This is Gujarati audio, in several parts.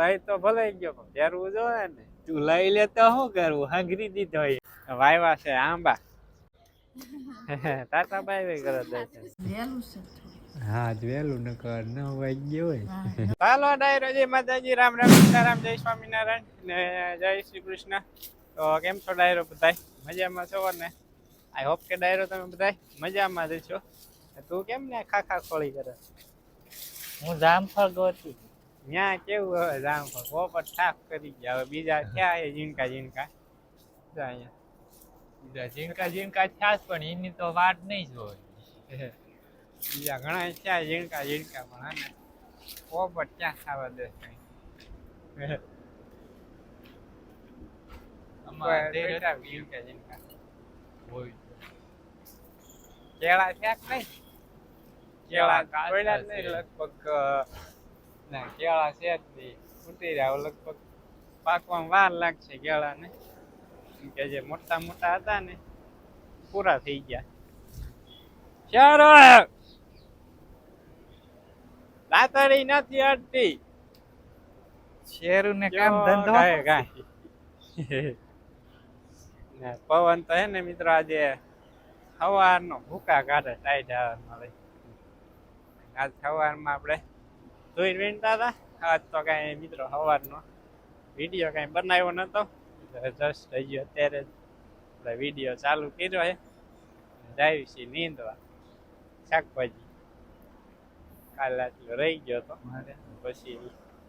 લઈ તો ભલે ગયો પણ પહેરવું જોઈએ ને. તું લઈ લે તો શું કરવું? હાંગરી દીધો વાયવા છે આંબા. તાતા બાય બાય કરો હા વેલું નકર ન વાગ્યો હોય. હાલો ડાયરો જય માતાજી રામ રામ સીતારામ જય સ્વામિનારાયણ ને જય શ્રી કૃષ્ણ. તો કેમ છો ડાયરો બધાય? મજામાં છો ને? આઈ હોપ કે ડાયરો તમે બધાય મજામાં જ છો. તું કેમ ને ખાખા ખોળી કરે? હું જામફળ ગોતી. ત્યાં કેવું હવે જામ પોપટ સાફ કરી ગયા. હવે બીજા થયા એ ઝીણકા ઝીણકા. અહીંયા. બીજા ઝીણકા ઝીણકા થયા પણ એની તો વાત નહીં જોઈ બીજા ઘણા થયા ઝીણકા ઝીણકા પણ આને પોપટ ક્યાં ખાવા દે ઝીણકા ઝીણકા. હોય. કેળા થયા નહીં? કેળા જ લગભગ ના કેળા છે જ નહીં. રહ્યા લગભગ પાકવામાં વાર લાગશે કેળાને. કે જે મોટા મોટા હતા ને પૂરા થઈ ગયા. દાતડી નથી અડતી શેરું ને કામ ધંધો? ને પવન તો હે ને મિત્રો આજે સવારનો ભૂકા કાઢે ટાઈટ આવવામાં મળે. આજ સવારમાં આપણે ધોઈ વીણતા હતા. આજ તો કાંઈ મિત્રો સવારનો વીડિયો કાંઈ બનાવ્યો નતો. જસ્ટ હજી અત્યારે જ આપણે વીડિયો ચાલુ કર્યો છે. જાય છે નીંદવા. શાકભાજી. કાલે આટલો રહી ગયો તો મારે પછી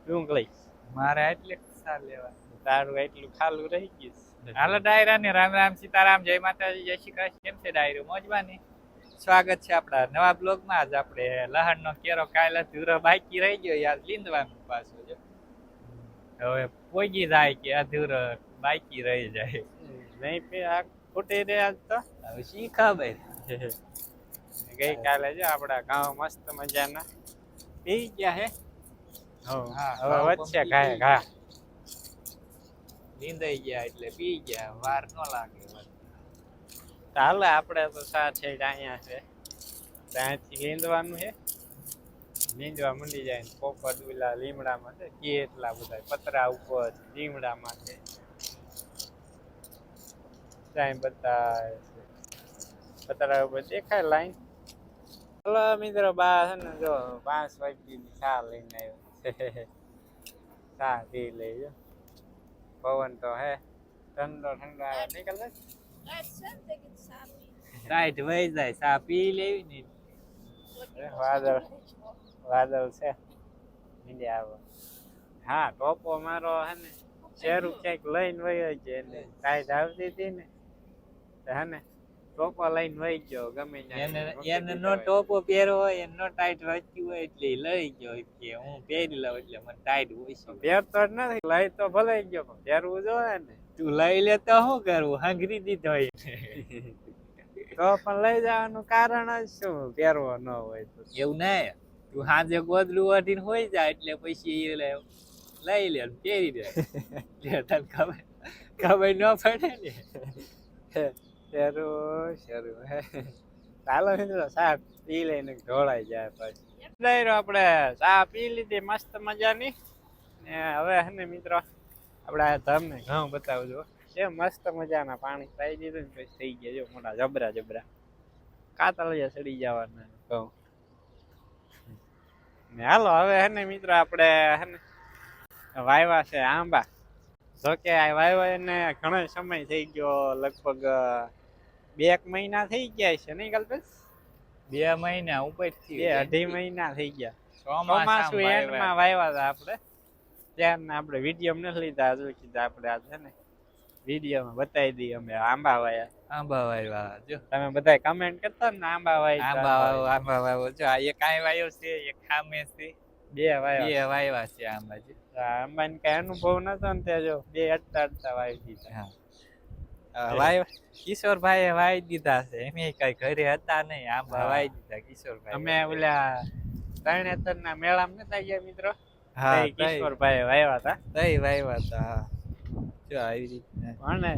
ડુંગળી મારે એટલે સાર લેવા. તારું એટલું ખાલું રહી ગયું હાલો ડાયરા ને રામ રામ સીતારામ જય માતાજી જય શ્રી કૃષ્ણ. કેમ છે ડાયરું? મોજવાની સ્વાગત છે આપણા નવા બ્લોગમાં. આજ આપણે લહણનો કેરો કાલે અધૂરો બાકી રહી ગયો યાર લીંદવાનું પાછું જો. હવે પોગી જાય કે અધૂરો બાકી રહી જાય. નહીં પે આ ફૂટી રહ્યા જ તો. હવે શી ખબર? ગઈકાલે જો આપણા ગામ મસ્ત મજાના. પી ગયા હે? હા, હવે પણ ઘાય ઘા નીંદાઈ ગયા એટલે પી ગયા વાર ન લાગે ચાલે આપણે તો સા છે અહીંયા છે. ત્યાંથી લીંદવાનું છે. લીંદવા મંડી જાય પોપટ ઓલા લીમડામાં છે, કેટલા બધા પતરા ઉપર, લીમડામાં છે. ત્યાં બધા પતરા ઉપર દેખાય લાઈન. હલો, મિત્રો, બા છે ને, જો, પાંચ વાગ્યાની ચા લઈને આવ્યો ચા પી લેજો પવન તો હે ઠંડો ઠંડો આવે નીકળે ટાઈટ વહી જાય સા પી લેવી ને. વાદળ વાદળ છે. મીંડ્યા આવો. હા ટોપો મારો હે ને શેરું ક્યાંક લઈને વયો છે ને ટાઈટ આવતી હતી ને હે ને ટોપો લઈને વહી ગયો ગમે એને નો ટોપો પહેર્યો હોય એને નો ટાઈટ વાંચ્યું હોય એટલે લઈ ગયો કે હું પહેરી લઉં એટલે મને ટાઈટ હોય છે. પહેરતો જ નથી લઈ તો ભલે ગયો પણ પહેરવું જોઈએ ને. તું લઈ લે તો શું કરવું? હાંગરી દીધો હોય તો પણ લઈ જવાનું કારણ જ શું? પહેરવો ન હોય તો. એવું નહીં તું સાંજે ગોદલું વાટીને હોઈ જાય એટલે પછી એ લઈ લે ને પહેરી દે તને ખબર ખબર ન પડે ને. શરૂ શરૂ. ચાલો મિત્રો સાહેબ પી લઈને ઢોળાઈ જાય પછી. ડાયરો આપણે. ચા પી લીધી મસ્ત મજાની. ને હવે હે ને મિત્રો આપણે તમને ઘઉં બતાવજો. એ મસ્ત મજાના પાણી પાઈ દીધું ને પછી થઈ ગયા. જો મોટા જબરા જબરા. કાતળિયા સડી જવાના ઘઉં. ને હાલો હવે હે ને મિત્ર આપણે હે ને વાયવા છે આંબા. જોકે આ વાયવા એને ઘણો સમય થઈ ગયો લગભગ બે એક મહિના થઈ ગયા છે નહીં કલ્પેશ? બે મહિના ઉપર બે અઢી મહિના થઈ ગયા. ચોમાસું એન્ડમાં વાવ્યા હતા આપણે ત્યારના આપણે વીડિયો નથી લીધા હજુ કીધા આપણે આ છે ને વિડીયોમાં બતાવી દઈએ અમે આંબા વાયા આંબા જો. તમે બધા કમેન્ટ કરતા ને આંબા વાય આંબા જો આ એક આય વાયો છે એક ખામે છે. બે વાયો. બે વાયવા છે આંબા જો. આંબાને કઈ અનુભવ નતો ને તે જો બે અડતા અડતા વાવી દીધા. હા. વાય કિશોરભાઈએ વાઈ દીધા છે. એમ કઈ ઘરે હતા નહીં. આંબા હા. દીધા કિશોરભાઈ અમે ઓલા તરણેતર ના મેળામાં નતા ગયા મિત્રો? હા કિશોરભાઈ વાવ્યા હતા તઈ વાવ્યા હતા જો આવી રીતના અને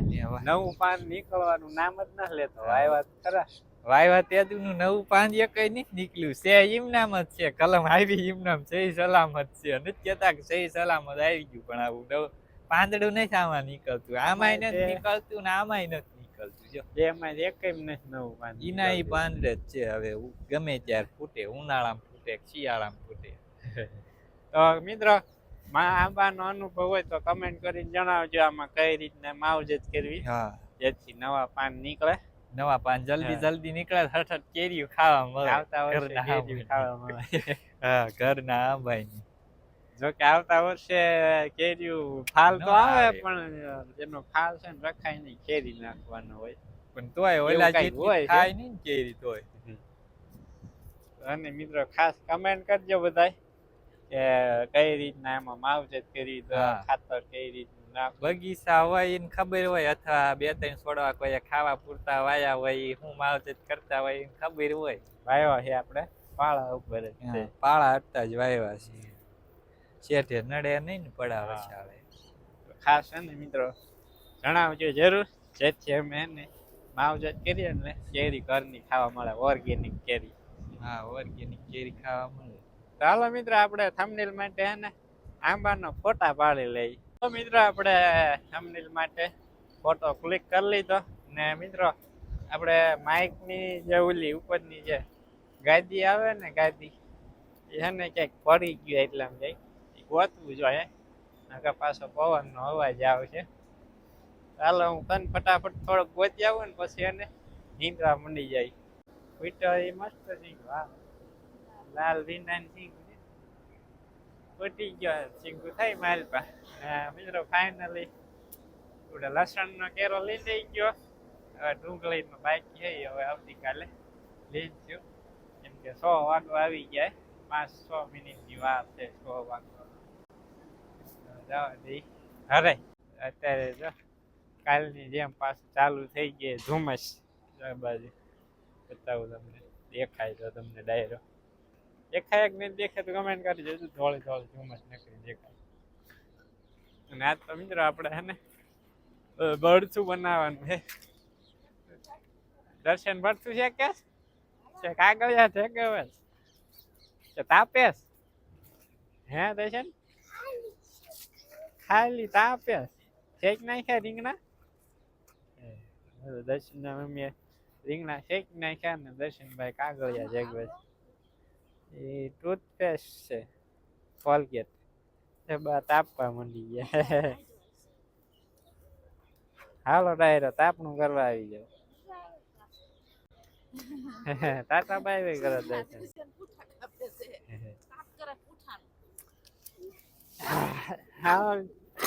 નવું પાન નીકળવાનું નામ જ ના લેતો વાવ્યા ખરા. વાયવા તેદુનું નવું પાન એકય નથી નીકળ્યું. છે જ છે કલમ આવી ઈમનામ સહી સલામત છે. નથી કેતા કે સહી સલામત આવી ગયું પણ આવું નવું પાંદડું નથી આમાં નીકળતું. આમાંય આમાં નથી નીકળતું ને આમાંય નથી નીકળતું. જો. જેમાં એક નથી નવું પાંચ ઈના ઈ પાંદડે જ છે હવે. ગમે ત્યારે ફૂટે ઉનાળામાં ફૂટે શિયાળામાં ફૂટે. તો મિત્રો મા આંબાનો અનુભવ હોય તો કમેન્ટ કરીને જણાવજો આમાં કઈ રીતના માવજત કરવી. જેથી નવા પાન નીકળે. નવા પાન જલ્દી જલ્દી નીકળે હઠ કેરીઓ ખાવા મળે. આવતા વર્ષે કેરીઓ ખાવા મળે. હા ઘરના આંબાની. જો કે આવતા વર્ષે કેરીયું ફાલ તો આવે. પણ એનો ફાલ છે ને રખાય નહીં કેરી નાખવાનો હોય. પણ તોય ઓલા જેટલી હોય નહીં કેરી તોય. અને મિત્રો ખાસ કમેન્ટ કરજો બધાય. કે કઈ રીતના એમાં માવજત કરી તો ખાતર કઈ રીતના બગીચા હોય એને ખબર હોય અથવા બે ત્રણ છોડવા કોઈ ખાવા પૂરતા વાયા હોય હું માવજત કરતા હોય એને ખબર હોય. વાયવા છે આપણે પાળા ઉપર પાળા હટતા જ વાયવા છે. શેઠે નડે નહીં ને પડાવે. ચાલે. ખાસ છે ને મિત્રો જણાવજો જરૂર જેથી અમે એને માવજત કરીએ ને કેરી ઘરની ખાવા મળે ઓર્ગેનિક કેરી. હા ઓર્ગેનિક કેરી ખાવા મળે. ચાલો મિત્ર, આપણે થમનીલ માટે હે ને આંબાનો ફોટા પાડી લઈ તો મિત્રો, આપણે થમનીલ માટે ફોટો ક્લિક કરી લીધો ને મિત્રો, આપણે માઇકની જે ઓલી ઉપરની જે ગાદી આવે ને ગાદી, એ હે ક્યાંક પડી ગયું એટલામ જાય. એ ગોતવું જોઈએ, નકર પાછો પવનનો અવાજ આવશે. ચાલો હું તન ફટાફટ થોડોક ગોતી આવું ને પછી એને નીંદવા મંડી જાય. વિટર એ મસ્ત છે વાહ લાલ રીંડાન સિંગુ છે. ફૂટી ગયો સિંગુ થાય મારી પા મિત્રો ફાઇનલી આપણે લસણનો કેરો લઈ જઈ ગયો. હવે ડુંગળીનો બાકી છે હવે આવતીકાલે લઈશું કેમ કે સો વાગવા આવી જાય પાંચ છ મિનિટની વાર છે, સો વાગવા. જવા દઈ હરે અત્યારે જો કાલની જેમ પાછું ચાલુ થઈ ગઈ ધુમ્મસ. બાજુ. બતાવું તમને. દેખાય તો તમને ડાયરો. દેખાય કે નહીં દેખાય તો કમેન્ટ કરી દેજો. ધોળી ધોળી ધુમ્મસ નીકળી દેખાય. અને આજ તો મિત્રો આપણે હે ને ભરથું બનાવવાનું છે. દર્શન ભરથું છે કે? છે કાગળિયા છે કે છે તાપેસ હે દર્શન? ખાલી તાપેસ શેક નાખ્યા રીંગણા? દર્શન મમ્મીએ રીંગણા શેક નાખ્યા ને દર્શનભાઈ કાગળિયા જગવે એ ટૂથપેસ્ટ છે. કોલગેટ એ બા તાપવા માંડી ગયા. હાલો ડાયરો તાપણું કરવા આવી જાવ ટાટા બાય બાય કરો હાલો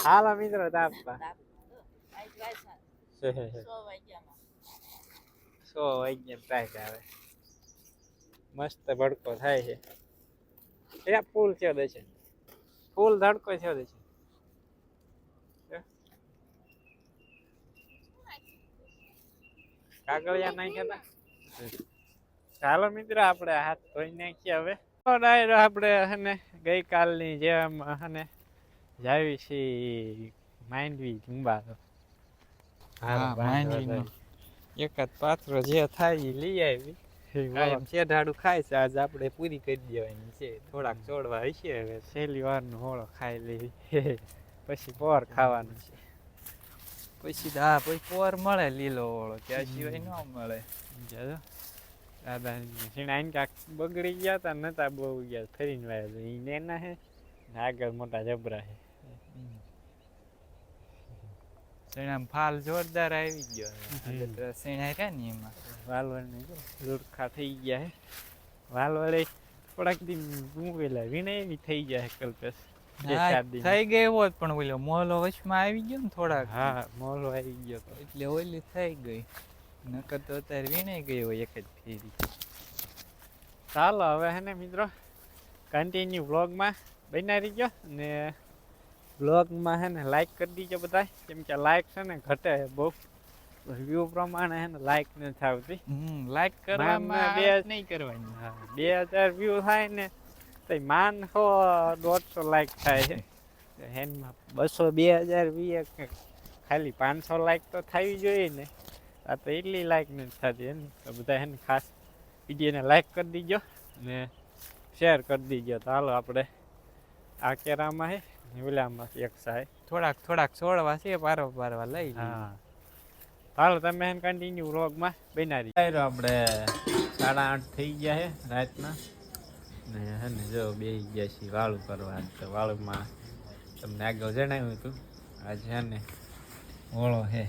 હાલો મિત્રો તાપવા. સો વાગ્યા ટ્રાય આવે મસ્ત ભડકો થાય છે. એ ફૂલ છે. દર્શન ફૂલ ધડકો છે. કાગળિયા નાખ્યા હતા ચાલો મિત્રો આપણે હાથ ધોઈ નાખીએ હવે. ડાયરો આપણે હને ગઈકાલની જેમ હને જાવી છીએ માંડવી જુંબા હા, માંડવીનો. જ પાત્રો જે થાય એ લઈ આવી. કાયમ શેઢાડું ખાય છે આજ આપણે પૂરી કરી દેવાની છે. થોડાક ચોડવા હશે હવે. છેલ્લી વારનો હોળો ખાઈ લેવી પછી પોર ખાવાનું છે. પછી હા પછી પોર મળે લીલો હોળો ત્યાં સિવાય ન મળે. જાજો. દાદા સીણા આઈને કાંક બગડી ગયા તા નતા બહુ ગયા ફરીને વાયા એને નેના હે ને આગળ મોટા જબરા હે. શેણામાં ફાલ જોરદાર આવી ગયો. શેણા રહ્યા ને એમાં. વાલવડ ને જો લુરખા થઈ ગયા હે. વાલવડે થોડાક દિન મૂકેલા વીણે એવી થઈ ગયા હે કલ્પેશ. થઈ ગયો હોત પણ ઓલો મોલો વચમાં આવી ગયો ને થોડાક હા મોલો આવી ગયો તો. એટલે ઓલી થઈ ગઈ. નકર તો અત્યારે વીણાઈ ગઈ હોય એક જ ફેરી. ચાલો હવે હે ને મિત્રો કન્ટિન્યુ વ્લોગમાં બનાવી ગયો ને વ્લોગમાં હે ને લાઈક કરી દીજો બધા કેમ કે લાઈક છે ને ઘટે બહુ. વ્યૂ પ્રમાણે હે ને લાઈક નથી આવતી. હમ લાઈક કરવામાં બે- નહીં કરવાની. બે હજાર વ્યૂ થાય ને તો માનસો દોઢસો લાઈક થાય છે બસો બે હજાર વીએ ખાલી પાંચસો લાઈક તો થવી જોઈએ ને. આ તો એટલી લાઈક નથી થતી હે ને. તો બધા હે ને ખાસ વિડીયોને લાઈક કરી દીજો ને શેર કરી દીજો. તો હાલો આપણે આ કેરામાં હે. ને ઓલામાં એક સાહેબ થોડાક થોડાક છોડવા છે પારો પારવા લઈ હા. હાલો તમે એને કન્ટિન્યુ વ્લોગમાં બનાવી આપણે સાડા આઠ થઈ ગયા છે રાતના. ને હે ને જો બે ગયા છીએ વાળું કરવા તો વાળુમાં તમને આગળ જણાવ્યું હતું. આજે હે ને ઓળો હે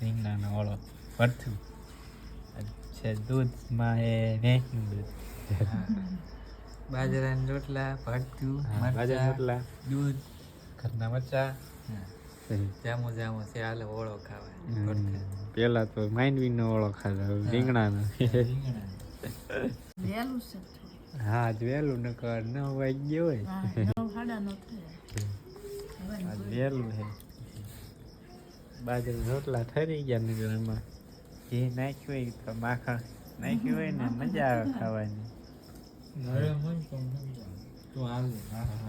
રીંગણાનો ઓળો ભરથું. છે દૂધમાં એ ભેંસનું દૂધ. બાજરાના રોટલા ભરતું હા, બાજરા રોટલા. દૂધ ઘરના મરચા. જામો જામો છે હાલે ઓળો ખાવા. પેલા તો માંડવીનો ઓળો ખાધો રીંગણાનો. રીંગણા. થોડું. હા આજ વહેલું નકર નવ વાગી ગયો હોય આજ વહેલું છે. બાજરી રોટલા ઠરી ગયા ને એમાં ઘી નાખ્યું હોય તો માખણ નાખ્યું હોય ને મજા આવે ખાવાની.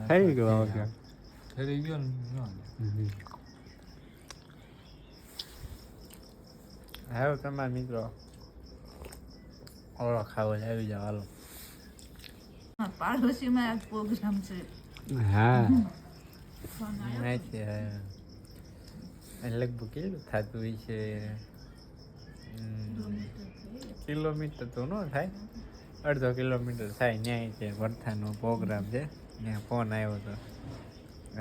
થઈ ગયો વગર ઠરી ગયો ને ન હાલે. હવે તમારા મિત્રો. ઓળો ખાવો છે આવી જાવ હાલો. હા, પાડોશીમાં આજ પ્રોગ્રામ છે. હા. આવ્યો. નાખી લગભગ કેટલું થતું હોય છે? હમ, કિલોમીટર તો ન થાય. અડધો કિલોમીટર થાય ન્યાય છે વરથાનો પ્રોગ્રામ છે. ત્યાં ફોન આવ્યો તો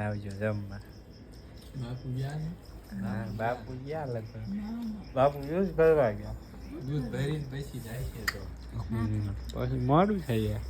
આવજો જમવા. બાપુ ગયા બાપુ ગયા લગભગ ના, ના. બાપુ યુઝ કરવા ગયા. દૂધ ભરીને પછી જાય છે તો. પછી મોડું થઈ જાય.